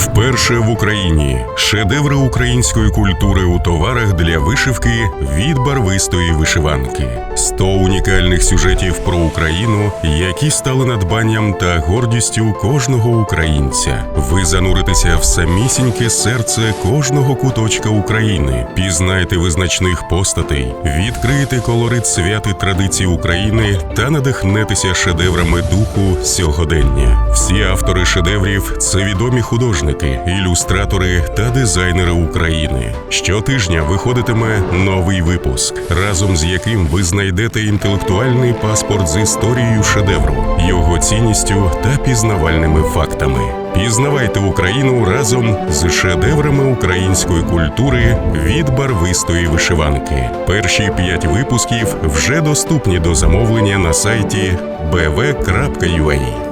Вперше в Україні шедеври української культури у товарах для вишивки від барвистої вишиванки. 100 унікальних сюжетів про Україну, які стали надбанням та гордістю кожного українця. Ви зануритеся в самісіньке серце кожного куточка України, пізнайте визначних постатей, відкриєте колорит свят традицій України та надихнетеся шедеврами духу сьогодення. Всі автори шедеврів це відомі художники, ілюстратори та дизайнери України. Щотижня виходитиме новий випуск, разом з яким ви знайдете інтелектуальний паспорт з історією шедевру, його цінністю та пізнавальними фактами. Пізнавайте Україну разом з шедеврами української культури від барвистої вишиванки. Перші п'ять випусків вже доступні до замовлення на сайті bv.ua.